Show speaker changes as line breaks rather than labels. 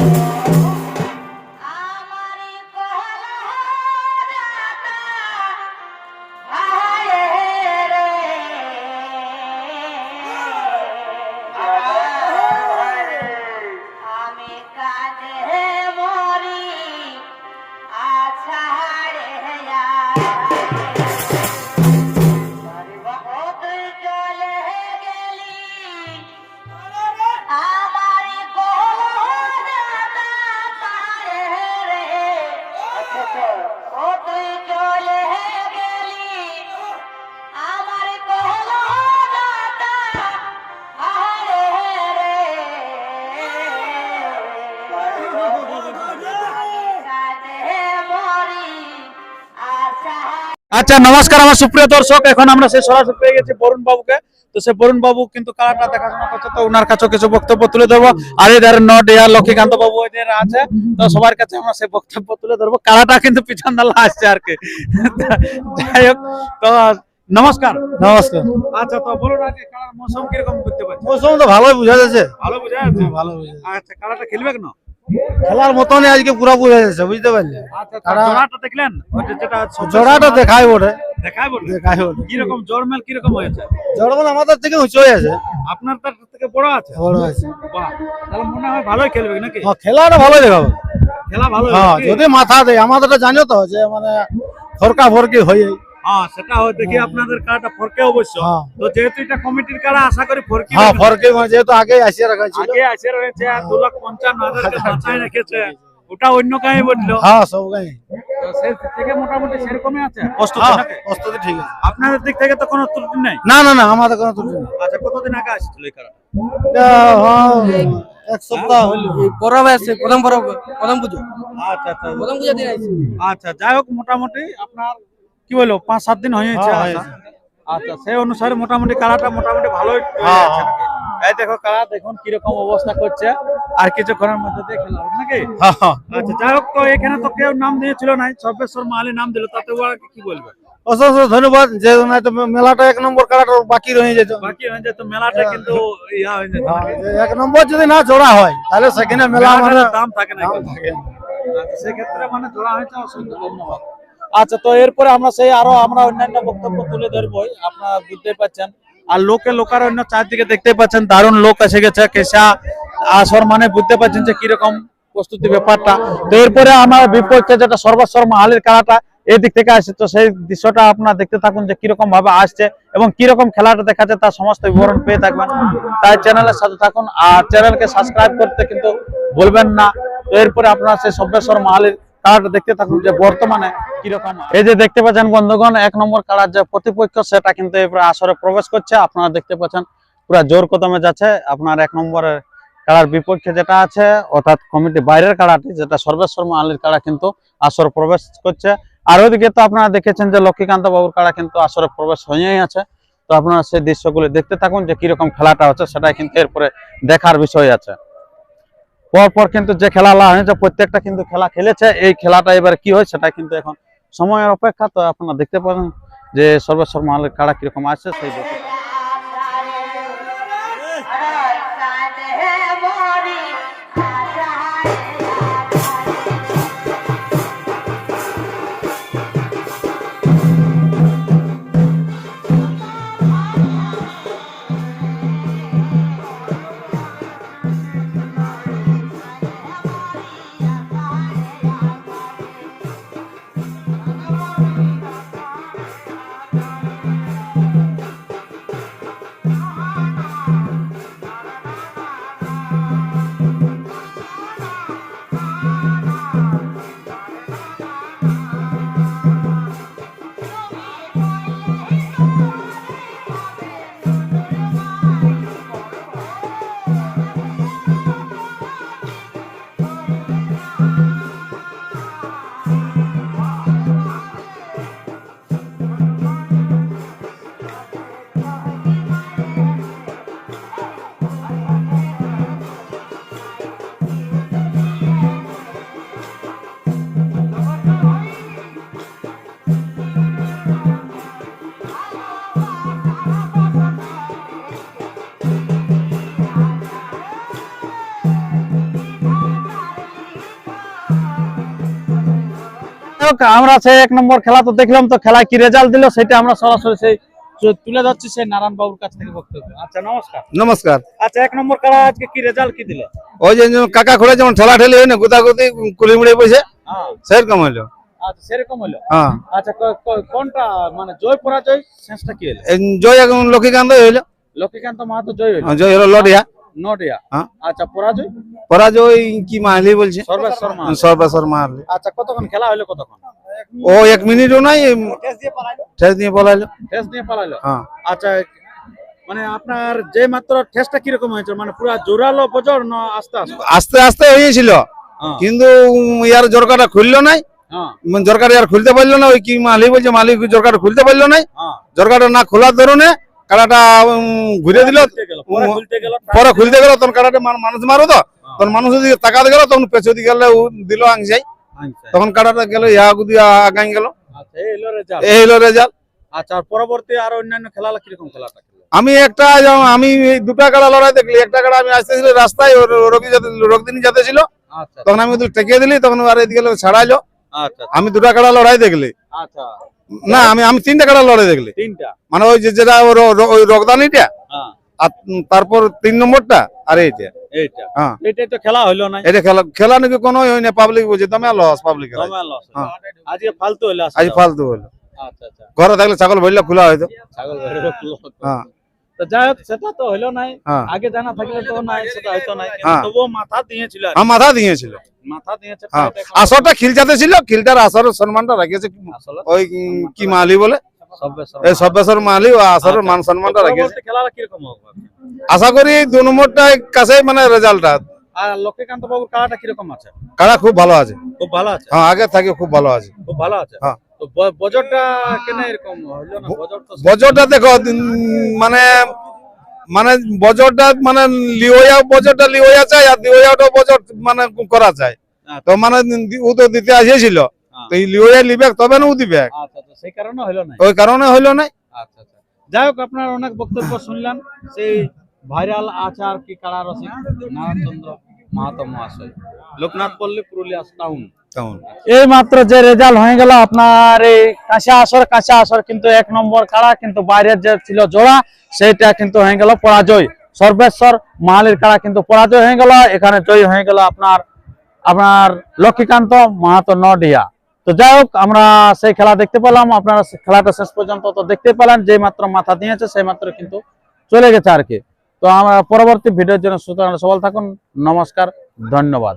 আমারি
আচ্ছা নমস্কার আমার সুপ্রিয় দর্শক। এখন আমরা সেই সরাসরি পেয়ে গেছি বরুণ বাবুকে। তো সে বরুণ বাবু কিন্তু কারাটা দেখাশোনা করছে তো ওনার কাছে কিছু বক্তব্য তুলে ধরবো। আর এদের নট ইয়ার লক্ষ্মীকান্ত বাবু এদের আছে তো সবার কাছে আমরা সেই বক্তব্য তুলে ধরবো। কারাটা কিন্তু পিছন দালা আসছে আর কি। যাই হোক তো নমস্কার।
নমস্কার।
আচ্ছা তো বলুন আজকে কারার মৌসুম কীরকম বুঝতে পারছি
মৌসুম তো ভালোই বোঝা যাচ্ছে।
ভালো বুঝা যাচ্ছে?
ভালো বোঝা
আচ্ছা কারাটা খেলবে কেন?
খেলার মতনই আজকে পুরো বোঝা যাচ্ছে বুঝতে পারলে?
আচ্ছা
কারা-
জোড়াটা দেখলেন?
জোড়াটা
বলুন
দেখাই
কীরকম কীরকম হয়েছে?
আমাদের থেকে উঁচু হয়ে আছে
আপনার তার থেকে বড় আছে?
বড় আছে।
বাহ তাহলে মনে হয় ভালোই খেলবে নাকি?
হ্যাঁ, খেলাটা ভালোই দেখাবো।
খেলা ভালো
হ্যাঁ যদি মাথা দেয় আমাদেরটা জানো তো যে মানে ফরকা ফরকি হয়ে
হ্যাঁ সেটা হয় দেখি আপনাদের কাড়াটা ফরকে অবশ্য।
হ্যাঁ।
তো যেহেতু এটা কমিটির আশা করি ফরকি
হ্যাঁ। ফরকি মানে যেহেতু আগে আসিয়ে রাখা ছিল
আগে আসে রয়েছে আর দু লাখ পঞ্চান্ন হাজার মাথায় রেখেছে। ওটা অন্য কাহিনী বলল।
হ্যাঁ সব গাই
থেকে মোটামুটি সেরকমই আছে? কষ্ট
হ্যাঁ
নাকি?
প্রস্তুতি ঠিক আছে।
আপনাদের দিক থেকে তো কোনো ত্রুটি নেই?
না না না আমাদের কোনো ত্রুটি নেই।
আচ্ছা কতদিন আগে আসছিল এই
হ্যাঁ, এক সপ্তাহ
পরব আছে প্রথম পরব প্রথম পুজো।
আচ্ছা আচ্ছা।
প্রথম পুজো দিন
আচ্ছা যাই হোক মোটামুটি আপনার কি বলল? পাঁচ সাত দিন হয়েছে
হ্যাঁ,
আচ্ছা সেই অনুসারে মোটামুটি কালাটা মোটামুটি ভালোই
হ্যাঁ,
এই দেখো কালা দেখুন কীরকম অবস্থা করছে। আর কিছুক্ষণের মধ্যে দিয়ে খেলা হবে নাকি?
হ্যাঁ হ্যাঁ।
আচ্ছা যাই হোক তো এখানে তো কেউ নাম দিয়েছিল না সর্বেশ্বর মাহালি নাম দিল তাতে ওরা কি বলবে?
অসংখ্য ধন্যবাদ যে মেলাটা এক নম্বর কাটাটা বাকি রয়ে যেত।
বাকি হয়ে যেত মেলাটা কিন্তু ইয়া হয়ে যেত।
হ্যাঁ, এক নম্বর যদি না জোড়া হয় তাহলে সেখানে মেলা মানে
দাম থাকে না
থাকে।
আচ্ছা, সেক্ষেত্রে মানে ধরা হয়েছে অসংখ্য ধন্যবাদ। আচ্ছা তো এরপরে আমরা সেই আরও আমরা অন্যান্য বক্তব্য তুলে ধরবো আপনারা বুঝতে পারছেন। আর লোকে লোকার অন্য চারদিকে দেখতে পাচ্ছেন, দারুণ লোক এসে গেছে কেসা আসর মানে বুঝতে পারছেন যে কীরকম প্রস্তুতি ব্যাপারটা। তো এরপরে আমার বিপক্ষে যেটা সর্বস্বর মাহালের খেলাটা এই দিক থেকে আসছে তো সেই দৃশ্যটা আপনারা দেখতে থাকুন যে কীরকম ভাবে আসছে এবং কীরকম খেলাটা দেখাচ্ছে তার সমস্ত বিবরণ পেয়ে থাকবেন। তাই চ্যানেলের সাথে থাকুন আর চ্যানেলকে সাবস্ক্রাইব করতে কিন্তু বলবেন না। তো এরপরে আপনারা সেই সব্যেশ্বর মাহালের দেখতে থাকুন যে বর্তমানে কীরকম এই যে দেখতে পাচ্ছেন বন্ধুগণ, এক নম্বর কার্ড যে প্রতিপক্ষ, সেটা কিন্তু এবার আসরে প্রবেশ করছে। আপনারা দেখতে পাচ্ছেন পুরা জোর কদমে যাচ্ছে। আপনার এক নম্বরের কাড়ার বিপক্ষে যেটা আছে, অর্থাৎ কমিটি বাইরের কাড়াটি যেটা সর্বেশ্বর আলীর কাড়া কিন্তু আসর প্রবেশ করছে। আর ওইদিকে তো আপনারা দেখেছেন যে লক্ষ্মীকান্ত বাবুর কাড়া কিন্তু আসরে প্রবেশ হয়েই আছে। তো আপনারা সেই দৃশ্যগুলি দেখতে থাকুন যে কীরকম খেলাটা হচ্ছে, সেটাই কিন্তু এরপরে দেখার বিষয় আছে। পরপর কিন্তু যে খেলা হয়েছে, প্রত্যেকটা কিন্তু খেলা খেলেছে। এই খেলাটা এবার কি হয় সেটা কিন্তু এখন সময়ের অপেক্ষা। তো আপনারা দেখতে পাবেন যে সর্বেশ্বর মহালের কাড়া কীরকম আছে, সেই হোক আমরা সেই এক নম্বর খেলা তো দেখলাম তো খেলায় কি রেজাল্ট দিল সেটা আমরা সরাসরি সেই তুলে ধরছি সেই নারায়ণ বাবুর কাছ থেকে বক্তব্য। আচ্ছা নমস্কার।
নমস্কার।
আচ্ছা এক নম্বর খেলা আজকে কি রেজাল্ট কি দিল?
ওই যে কাকা খোলা যেমন ঠেলা ঠেলি হয় না গুতাগুতি কুলি মুড়ে বসে
হ্যাঁ।
সেরকম হইল
আচ্ছা সেরকম হলো?
হ্যাঁ।
আচ্ছা কোনটা মানে জয় পরাজয় শেষটা কি হলো?
জয় এখন লক্ষ্মীকান্ত হইল
লক্ষ্মীকান্ত মাহাতো জয় হলো?
হ্যাঁ, জয় হলো লড়িয়া।
নডিয়া
হ্যাঁ।
আচ্ছা পরাজয়?
পরাজয় কি মাহলি বলছে? মাহলি।
আচ্ছা কতক্ষণ? খেলা হলো কতক্ষণ?
ও এক মিনিটও নাই ঠেস দিয়ে পলাইলো।
ঠেস দিয়ে পালাইলো।
হ্যাঁ।
আচ্ছা মানে আপনার যে মাত্র ঠেসটা কীরকম হয়েছে? মানে পুরো জোরালো বজর না আস্তে আস্তে?
আস্তে আস্তে হয়েছিল।
হ্যাঁ।
কিন্তু ইয়ার জরকাটা খুললো নাই।
হ্যাঁ।
মানে জরকার ইয়ার খুলতে পারল না ওই কি মালি বলছে মালিক জরকাটা খুলতে পারল নাই।
হ্যাঁ।
জরকাটা না খোলার ধরনে উম, ঘুরে দিল।
পরে খুলতে গেল
তখন কাটাটা মানুষ মারো তো। তখন মানুষ দিকে তাকাতে গেল তখন পেছন দিকে গেলে দিল আংসাই তখন কাটাটা গেল ইয়া গুদি আগাই গেল।
আচ্ছা, এই হলো রেজাল্ট আচ্ছা পরবর্তী আর অন্যান্য খেলা কীরকম খেললো?
আমি একটা যেমন আমি দুটা কাড়া লড়াই দেখলি। একটা কাড়া আমি আসতেছিল রাস্তায় রোগী যাতে রোগদিনী যাতে ছিল।
আচ্ছা
তখন আমি টেকিয়ে দিলি তখন আর এদিকে ছাড়াইলো।
আচ্ছা।
আমি দুটা কাড়া লড়াই দেখলি।
আচ্ছা।
না আমি আমি তিনটা কাটা লড়াই দেখলি।
তিনটা?
মানে ওই যে যেটা ওই রক্তদানিটা
হ্যাঁ।
আর তারপর তিন নম্বরটা আর এইটা।
এইটা।
হ্যাঁ।
তো খেলা হইল না।
এটা খেলা খেলা নাকি কোনো হয় না পাবলিক বুঝে তুমি লস পাবলিক
হলো। আজকে ফালতু
হলো
আচ্ছা আচ্ছা।
ঘরে থাকলে ছাগল ভরলে খোলা হয়তো।
ছাগল।
হ্যাঁ।
তো যাই হোক সেটা তো হইল নাই। আগে জানা থাকলে তো নাই সেটা হয়তো নাই। তবুও মাথা দিয়েছিল আর
মাথা দিয়েছিল।
মাথা দিয়েছে প্রায় এখন
আসরটা খিলচাতে ছিল খিলটার আসরের সম্মানটা রাখিয়েছে ওই কি মালি বলে?
সব্বে সব
এই সব্যেশ্বর মালি ও আসরের। মান সম্মানটা রাখিয়েছে।
খেলাটা কীরকম
আশা করি দু নম্বরটা কাছে মানে রেজাল্টটা
আর লক্ষ্মীকান্ত বাবুর খেলাটা কীরকম আছে?
কারা খুব ভালো আছে।
খুব ভালো আছে?
হ্যাঁ আগে থেকে খুব ভালো আছে।
খুব ভালো আছে?
হ্যাঁ।
বজরটা
দেখো মানে মানে বজরটা মানে লিওয়া বজরটা লিওয়া চাই আর বজর মানে করা চাই। তো মানে ও তো দিতে আসিয়েছিল।
হ্যাঁ।
তো লিওয়া লিবে তবে না ও দিবে
আচ্ছা আচ্ছা সেই কারণে হইল না
ওই কারণে না
আচ্ছা আচ্ছা। যাই হোক আপনার অনেক বক্তব্য শুনলেন সেই ভাইরাল আচার কি কারা রসিক নারায়ণচন্দ্র মাহাতো মহাশয়। লোকনাথ পল্লী পুরুলিয়া টাউন এই মাত্র যে রেজাল্ট হয়ে গেল আপনার এই কাঁচা আসর কাঁচা আসর কিন্তু এক নম্বর কাড়া কিন্তু বাইরের যে ছিল জোড়া সেটা কিন্তু হয়ে গেল পরাজয়। সর্বেশ্বর মাহালির কাড়া কিন্তু পরাজয় হয়ে গেল। এখানে জয় হয়ে গেল আপনার আপনার লক্ষ্মীকান্ত মাহাতো নডিয়া। তো যাই হোক, আমরা সেই খেলা দেখতে পেলাম। আপনারা খেলাটা শেষ পর্যন্ত তো দেখতে পেলেন, যে মাত্র মাথা দিয়েছে, সেই মাত্র কিন্তু চলে গেছে আর কি। তো আমরা পরবর্তী ভিডিওর জন্য সুতরাং সবল থাকুন। নমস্কার, ধন্যবাদ।